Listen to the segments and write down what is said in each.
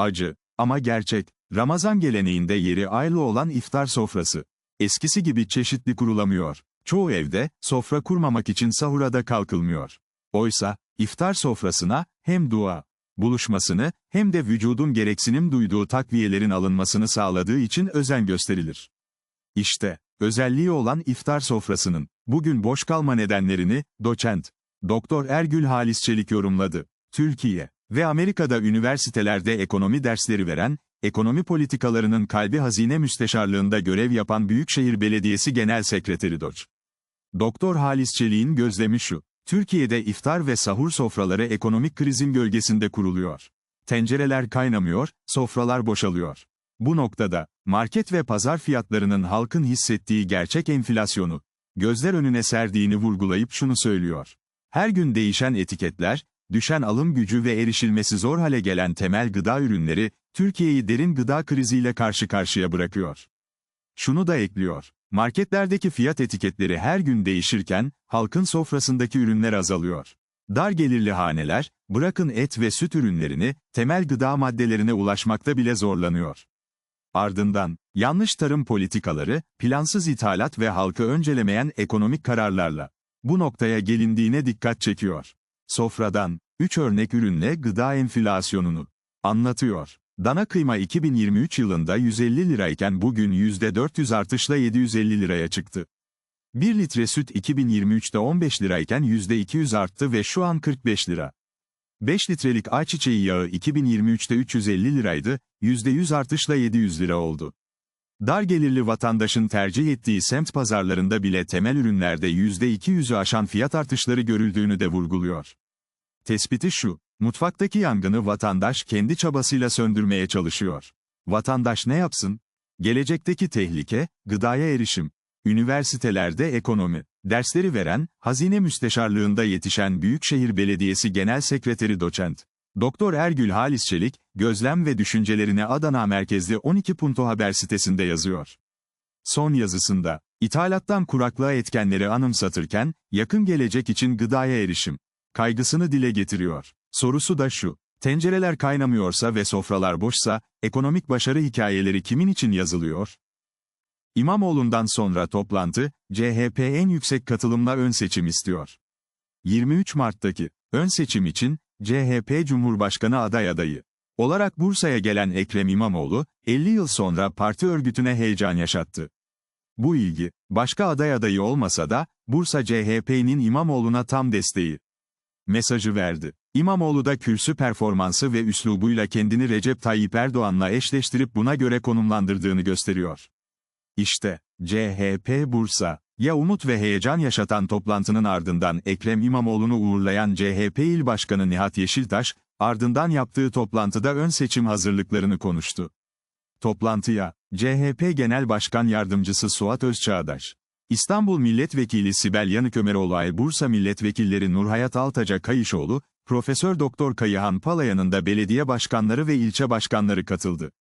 Acı ama gerçek. Ramazan geleneğinde yeri ayrı olan iftar sofrası. Eskisi gibi çeşitli kurulamıyor. Çoğu evde, sofra kurmamak için sahura da kalkılmıyor. Oysa, iftar sofrasına, hem dua, buluşmasını, hem de vücudun gereksinim duyduğu takviyelerin alınmasını sağladığı için özen gösterilir. İşte, özelliği olan iftar sofrasının, bugün boş kalma nedenlerini, doçent, Doktor Ergül Halis Çelik yorumladı. Türkiye ve Amerika'da üniversitelerde ekonomi dersleri veren, ekonomi politikalarının kalbi hazine müsteşarlığında görev yapan Büyükşehir Belediyesi Genel Sekreteri Doç. Doktor Halis Çelik'in gözlemi şu. Türkiye'de iftar ve sahur sofraları ekonomik krizin gölgesinde kuruluyor. Tencereler kaynamıyor, sofralar boşalıyor. Bu noktada, market ve pazar fiyatlarının halkın hissettiği gerçek enflasyonu, gözler önüne serdiğini vurgulayıp şunu söylüyor. Her gün değişen etiketler, düşen alım gücü ve erişilmesi zor hale gelen temel gıda ürünleri, Türkiye'yi derin gıda kriziyle karşı karşıya bırakıyor. Şunu da ekliyor. Marketlerdeki fiyat etiketleri her gün değişirken, halkın sofrasındaki ürünler azalıyor. Dar gelirli haneler, bırakın et ve süt ürünlerini, temel gıda maddelerine ulaşmakta bile zorlanıyor. Ardından, yanlış tarım politikaları, plansız ithalat ve halkı öncelemeyen ekonomik kararlarla, bu noktaya gelindiğine dikkat çekiyor. Sofradan, 3 örnek ürünle gıda enflasyonunu anlatıyor. Dana kıyma 2023 yılında 150 lirayken bugün %400 artışla 750 liraya çıktı. 1 litre süt 2023'te 15 lirayken %200 arttı ve şu an 45 lira. 5 litrelik ayçiçeği yağı 2023'te 350 liraydı, %100 artışla 700 lira oldu. Dar gelirli vatandaşın tercih ettiği semt pazarlarında bile temel ürünlerde %200'ü aşan fiyat artışları görüldüğünü de vurguluyor. Tespiti şu, mutfaktaki yangını vatandaş kendi çabasıyla söndürmeye çalışıyor. Vatandaş ne yapsın? Gelecekteki tehlike, gıdaya erişim. Üniversitelerde ekonomi, dersleri veren, hazine müsteşarlığında yetişen Büyükşehir Belediyesi Genel Sekreteri Doçent. Doktor Ergül Halis Çelik, gözlem ve düşüncelerini Adana merkezli 12 Punto Haber sitesinde yazıyor. Son yazısında, ithalattan kuraklığa etkenleri anımsatırken, yakın gelecek için gıdaya erişim, kaygısını dile getiriyor. Sorusu da şu, tencereler kaynamıyorsa ve sofralar boşsa, ekonomik başarı hikayeleri kimin için yazılıyor? İmamoğlu'ndan sonra toplantı, CHP en yüksek katılımla ön seçim istiyor. 23 Mart'taki ön seçim için CHP Cumhurbaşkanı aday adayı olarak Bursa'ya gelen Ekrem İmamoğlu, 50 yıl sonra parti örgütüne heyecan yaşattı. Bu ilgi, başka aday adayı olmasa da, Bursa CHP'nin İmamoğlu'na tam desteği mesajı verdi. İmamoğlu da kürsü performansı ve üslubuyla kendini Recep Tayyip Erdoğan'la eşleştirip buna göre konumlandırdığını gösteriyor. İşte, CHP Bursa, ya umut ve heyecan yaşatan toplantının ardından Ekrem İmamoğlu'nu uğurlayan CHP İl Başkanı Nihat Yeşiltaş, ardından yaptığı toplantıda ön seçim hazırlıklarını konuştu. Toplantıya, CHP Genel Başkan Yardımcısı Suat Özçağdaş, İstanbul Milletvekili Sibel Yanıkömeroğlu Ay Bursa Milletvekilleri Nurhayat Altaca Kayışoğlu, Profesör Doktor Kayıhan Palayan'ın da belediye başkanları ve ilçe başkanları katıldı.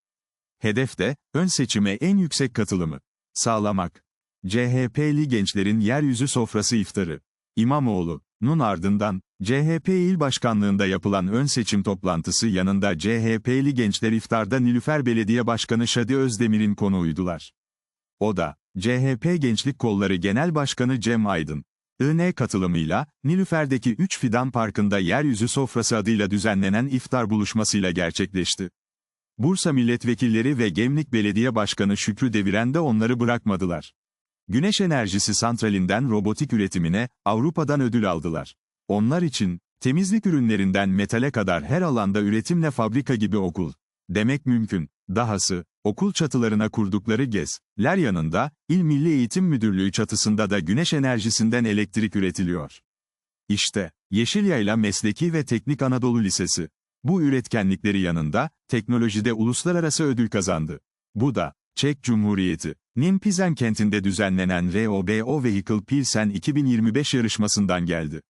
Hedef de, ön seçime en yüksek katılımı sağlamak. CHP'li gençlerin yeryüzü sofrası iftarı. İmamoğlu'nun ardından, CHP il başkanlığında yapılan ön seçim toplantısı yanında CHP'li gençler iftarda Nilüfer Belediye Başkanı Şadi Özdemir'in konuğuydular. O da, CHP Gençlik Kolları Genel Başkanı Cem Aydın, IN katılımıyla, Nilüfer'deki 3 Fidan Parkı'nda yeryüzü sofrası adıyla düzenlenen iftar buluşmasıyla gerçekleşti. Bursa milletvekilleri ve Gemlik Belediye Başkanı Şükrü Deviren de onları bırakmadılar. Güneş enerjisi santralinden robotik üretimine, Avrupa'dan ödül aldılar. Onlar için, temizlik ürünlerinden metale kadar her alanda üretimle fabrika gibi okul. Demek mümkün. Dahası, okul çatılarına kurdukları GEZ'ler yanında, İl Milli Eğitim Müdürlüğü çatısında da güneş enerjisinden elektrik üretiliyor. İşte, Yeşilyayla Mesleki ve Teknik Anadolu Lisesi. Bu üretkenlikleri yanında, teknolojide uluslararası ödül kazandı. Bu da, Çek Cumhuriyeti, Nimpizen kentinde düzenlenen ROBO Vehicle Pilsen 2025 yarışmasından geldi.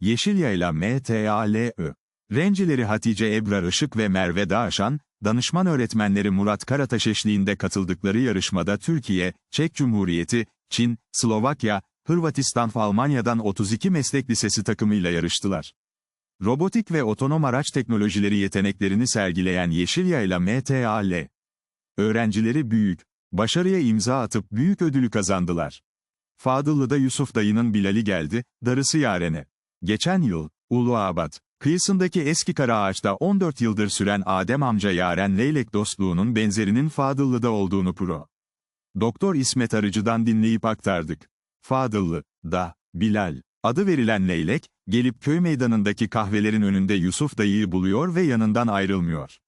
Yeşilyayla MTALÖ. Rencileri Hatice Ebrar Işık ve Merve Dağaşan, danışman öğretmenleri Murat Karataş eşliğinde katıldıkları yarışmada Türkiye, Çek Cumhuriyeti, Çin, Slovakya, Hırvatistan ve Almanya'dan 32 meslek lisesi takımıyla yarıştılar. Robotik ve otonom araç teknolojileri yeteneklerini sergileyen Yeşilyayla MTAL. Öğrencileri büyük, başarıya imza atıp büyük ödülü kazandılar. Fadıllı'da Yusuf dayının Bilal'i geldi, darısı yarene. Geçen yıl, Uluabat, kıyısındaki eski kara ağaçta 14 yıldır süren Adem amca Yaren Leylek dostluğunun benzerinin Fadıllı'da olduğunu pro. Doktor İsmet Arıcı'dan dinleyip aktardık. Fadıllı, da, Bilal, adı verilen leylek, gelip köy meydanındaki kahvelerin önünde Yusuf dayıyı buluyor ve yanından ayrılmıyor.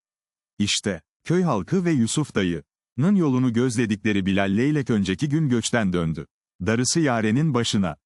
İşte, köy halkı ve Yusuf dayı'nın yolunu gözledikleri Bilal leylek önceki gün göçten döndü. Darısı yarenin başına.